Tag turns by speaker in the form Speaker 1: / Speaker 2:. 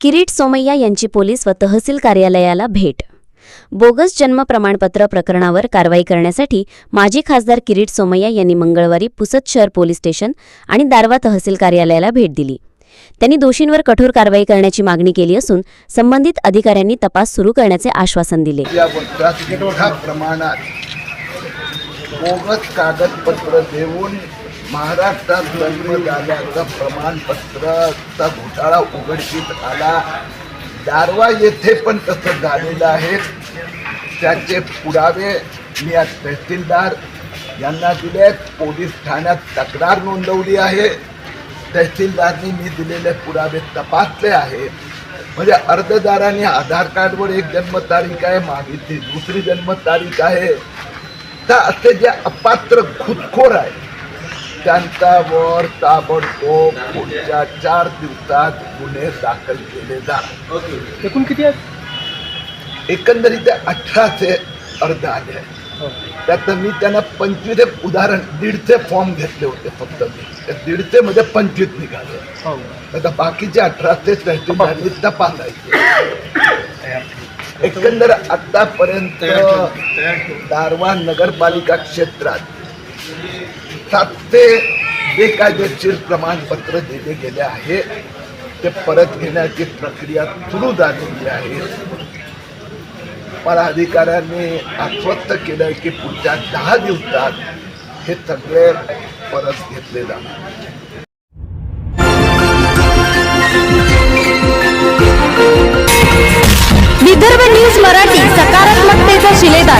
Speaker 1: किरीट सोमय्या यांची पोलीस व तहसील कार्यालयाला भेट. बोगस जन्म प्रमाणपत्र प्रकरणावर कारवाई करण्यासाठी माजी खासदार किरीट सोमय्या यांनी मंगळवारी पुसद शहर पोलीस स्टेशन आणि दारवा तहसील कार्यालयाला भेट दिली. त्यांनी दोषींवर कठोर कारवाई करण्याची मागणी केली असून संबंधित अधिकाऱ्यांनी तपास सुरू करण्याचे आश्वासन दिले.
Speaker 2: प्रमाणात बोगस कागदपत्र देऊन महाराष्ट्रात जन्म झाल्याचं प्रमाणपत्राचा घोटाळा उघडकीत आला. दारवा येथे पण तसं झालेलं आहे. त्याचे पुरावे मी आज तहसीलदार यांना दिले पोलीस ठाण्यात तक्रार नोंदवली आहे. तहसीलदारनी मी दिलेले पुरावे तपासले आहे. म्हणजे अर्जदाराने आधार कार्डवर एक जन्मतारीख आहे मागितली दुसरी जन्मतारीख आहे. तर असे जे अपात्र खुदखोर आहे त्यांच्यावर ताबडतोब पुढच्या चार दिवसात गुन्हे दाखल केले जातात
Speaker 3: एकूण किती आहेत?
Speaker 2: एकंदरीत अठराशे अर्ज आले आहेत त्यात मी त्यांना पंचवीस एक उदाहरण दीडचे फॉर्म घेतले होते फक्त मी. त्या दीडचे मध्ये पंचवीस निघाले.
Speaker 3: हो.
Speaker 2: आता बाकीचे अठराशे तहसीलदारांनी तपासायचे एकंदर आतापर्यंत दारवा नगरपालिका क्षेत्रात सातशे बेकायदेशीर प्रमाणपत्र दिले गेले आहे ते परत घेण्याची प्रक्रिया सुरू झालेली आहे. मला अधिकाऱ्यांनी आश्वस्त केलं की पुढच्या दहा दिवसात हे सगळे परत घेतले जाणार.
Speaker 4: विदर्भ न्यूज मराठी सकारात्मकतेचा शिलेदार.